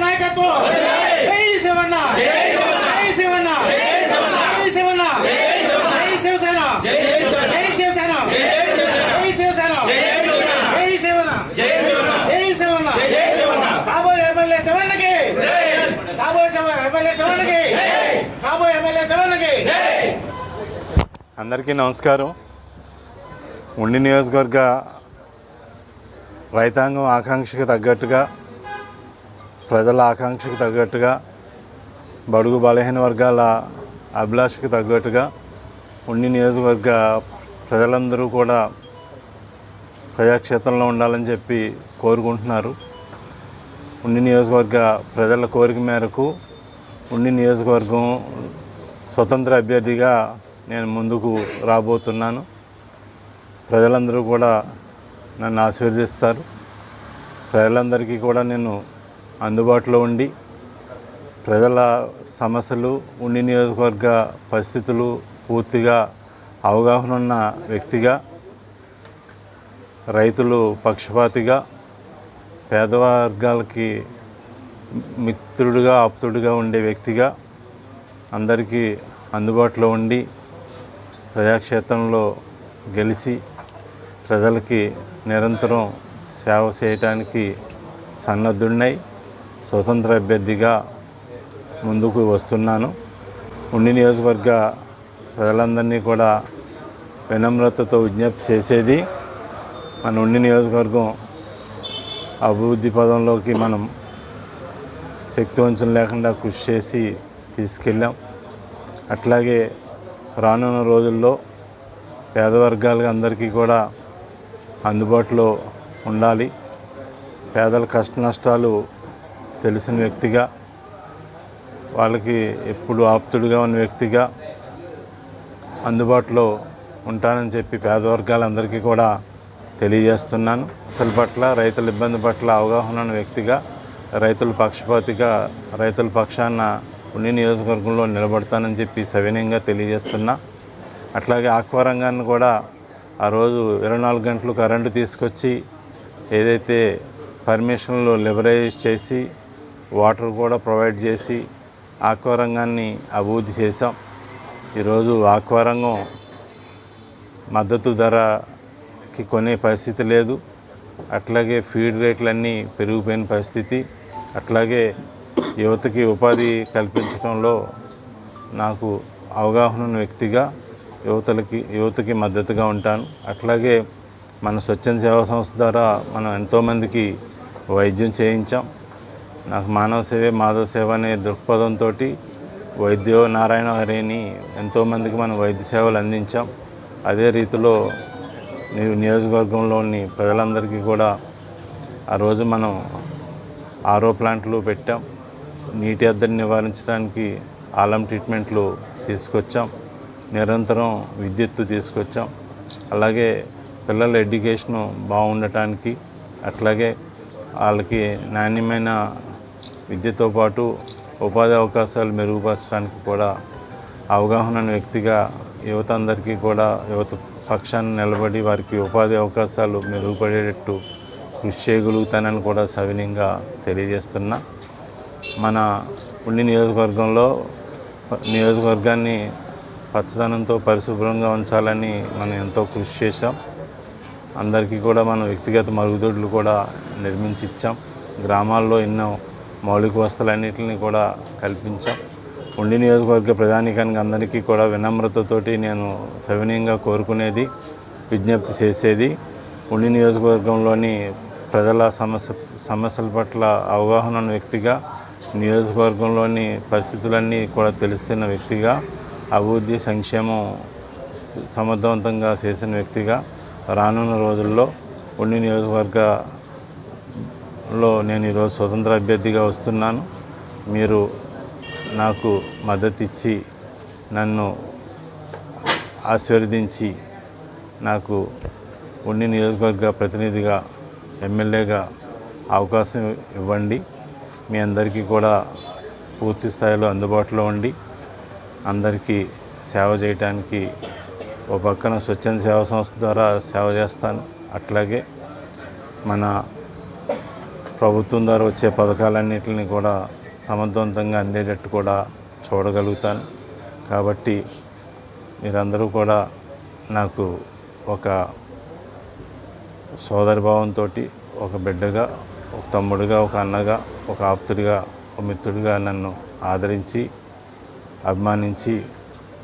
నాయకత్వం జై శివన్న జై శివన్న జై శివన్న జై శివసేన జై శివసేన జై శివసేన జై శివన జై శివన్న కాబోయే ఎమ్మెల్యే శివన్నకి కాబోయే శివ- ఎమ్మెల్యే శివన్నకి కాబోయే ఎమ్మెల్యే శివన్నకి అందరికీ నమస్కారం ఉండి నియోజకవర్గ రైతాంగం ఆకాంక్షకు తగ్గట్టుగా ప్రజల ఆకాంక్షకు తగ్గట్టుగా బడుగు బలహీన వర్గాల అభిలాషకు తగ్గట్టుగా ఉండి నియోజకవర్గ ప్రజలందరూ కూడా ప్రజాక్షేత్రంలో ఉండాలని చెప్పి కోరుకుంటున్నారు. ఉండి నియోజకవర్గ ప్రజల కోరిక మేరకు ఉండి నియోజకవర్గం స్వతంత్ర అభ్యర్థిగా నేను ముందుకు రాబోతున్నాను. ప్రజలందరూ కూడా నన్ను ఆశీర్వదిస్తారు. ప్రజలందరికీ కూడా నేను అందుబాటులో ఉండి ప్రజల సమస్యలు ఉండి నియోజకవర్గ పరిస్థితులు పూర్తిగా అవగాహన ఉన్న వ్యక్తిగా రైతులు పక్షపాతిగా పేదవర్గాలకి మిత్రుడిగా ఆప్తుడిగా ఉండే వ్యక్తిగా అందరికీ అందుబాటులో ఉండి ప్రజాక్షేత్రంలో గెలిచి ప్రజలకి నిరంతరం సేవ చేయటానికి సన్నద్ధుడినై స్వతంత్ర అభ్యర్థిగా ముందుకు వస్తున్నాను. ఉండి నియోజకవర్గ ప్రజలందరినీ కూడా వినమ్రతతో విజ్ఞప్తి చేసేది మన ఉండి నియోజకవర్గం అభివృద్ధి పదంలోకి మనం శక్తివంచన లేకుండా కృషి చేసి తీసుకెళ్ళాం. అట్లాగే రానున్న రోజుల్లో పేద వర్గాలకి అందరికీ కూడా అందుబాటులో ఉండాలి. పేదల కష్ట నష్టాలు తెలిసిన వ్యక్తిగా వాళ్ళకి ఎప్పుడు ఆప్తుడుగా ఉన్న వ్యక్తిగా అందుబాటులో ఉంటానని చెప్పి పేద వర్గాలందరికీ కూడా తెలియజేస్తున్నాను. అసలు పట్ల రైతుల ఇబ్బంది పట్ల అవగాహన ఉన్న వ్యక్తిగా రైతుల పక్షపాతిగా రైతుల పక్షాన ఉండి నియోజకవర్గంలో నిలబడతానని చెప్పి సవినయంగా తెలియజేస్తున్నా. అట్లాగే ఆక్వారంగాన్ని కూడా ఆ రోజు ఇరవై నాలుగు గంటలు కరెంటు తీసుకొచ్చి ఏదైతే పర్మిషన్లు లిబరైజ్ చేసి వాటర్ కూడా ప్రొవైడ్ చేసి ఆక్వారంగాన్ని అభివృద్ధి చేశాం. ఈరోజు ఆక్వారంగం మద్దతు ధరకి కొనే పరిస్థితి లేదు. అట్లాగే ఫీడ్ రేట్లన్నీ పెరిగిపోయిన పరిస్థితి. అట్లాగే యువతకి ఉపాధి కల్పించడంలో నాకు అవగాహన ఉన్న వ్యక్తిగా యువతలకి యువతకి మద్దతుగా ఉంటాను. అట్లాగే మన స్వచ్ఛంద సేవా సంస్థ ద్వారా మనం ఎంతోమందికి వైద్యం చేయించాం. నాకు మానవ సేవే మాధవ సేవ అనే దృక్పథంతో వైద్యో నారాయణ హరిని ఎంతోమందికి మనం వైద్య సేవలు అందించాం. అదే రీతిలో నియోజకవర్గంలోని ప్రజలందరికీ కూడా ఆ రోజు మనం ఆరో ప్లాంట్లు పెట్టాం. నీటి అద్దడిని నివారించడానికి ఆలం ట్రీట్మెంట్లు తీసుకొచ్చాం. నిరంతరం విద్యుత్తు తీసుకొచ్చాం. అలాగే పిల్లల ఎడ్యుకేషను బాగుండటానికి అట్లాగే వాళ్ళకి నాణ్యమైన విద్యతో పాటు ఉపాధి అవకాశాలు మెరుగుపరచడానికి కూడా అవగాహన వ్యక్తిగా యువత అందరికీ కూడా యువత పక్షాన్ని నిలబడి వారికి ఉపాధి అవకాశాలు మెరుగుపడేటట్టు కృషి చేయగలుగుతానని కూడా సవినీయంగా తెలియజేస్తున్నా. మన ఉండి నియోజకవర్గంలో నియోజకవర్గాన్ని పచ్చదనంతో పరిశుభ్రంగా ఉంచాలని మనం ఎంతో కృషి చేశాం. అందరికీ కూడా మనం వ్యక్తిగత మరుగుదొడ్లు కూడా నిర్మించి ఇచ్చాం. గ్రామాల్లో ఎన్నో మౌలిక వసతులన్నింటిని కూడా కల్పించాం. ఉండి నియోజకవర్గ ప్రధానికానికి అందరికీ కూడా వినమ్రతతోటి నేను సవినీయంగా కోరుకునేది విజ్ఞప్తి చేసేది ఉండి నియోజకవర్గంలోని ప్రజల సమస్య సమస్యల పట్ల అవగాహన ఉన్న వ్యక్తిగా నియోజకవర్గంలోని పరిస్థితులన్నీ కూడా తెలుస్తున్న వ్యక్తిగా అభివృద్ధి సంక్షేమం సమర్థవంతంగా చేసిన వ్యక్తిగా రానున్న రోజుల్లో ఉండి లో నేను ఈరోజు స్వతంత్ర అభ్యర్థిగా వస్తున్నాను. మీరు నాకు మద్దతు ఇచ్చి నన్ను ఆశీర్వదించి నాకు ఉండి నియోజకవర్గ ప్రతినిధిగా ఎమ్మెల్యేగా అవకాశం ఇవ్వండి. మీ అందరికీ కూడా పూర్తి స్థాయిలో అందుబాటులో ఉండి అందరికీ సేవ చేయడానికి ఓ పక్కన స్వచ్ఛంద సేవా సంస్థ ద్వారా సేవ చేస్తాను. అట్లాగే మన ప్రభుత్వం ద్వారా వచ్చే పథకాలన్నింటిని కూడా సమర్థవంతంగా అందేటట్టు కూడా చూడగలుగుతాను. కాబట్టి మీరందరూ కూడా నాకు ఒక సోదరి భావంతో ఒక బిడ్డగా ఒక తమ్ముడుగా ఒక అన్నగా ఒక ఆప్తుడిగా ఒక మిత్రుడిగా నన్ను ఆదరించి అభిమానించి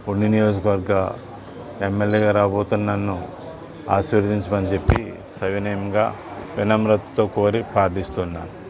ఉండి నియోజకవర్గ ఎమ్మెల్యేగా రాబోతున్న నన్ను ఆశీర్వదించమని చెప్పి సవినయంగా వినమ్రతతో కోరి ప్రార్థిస్తున్నాను.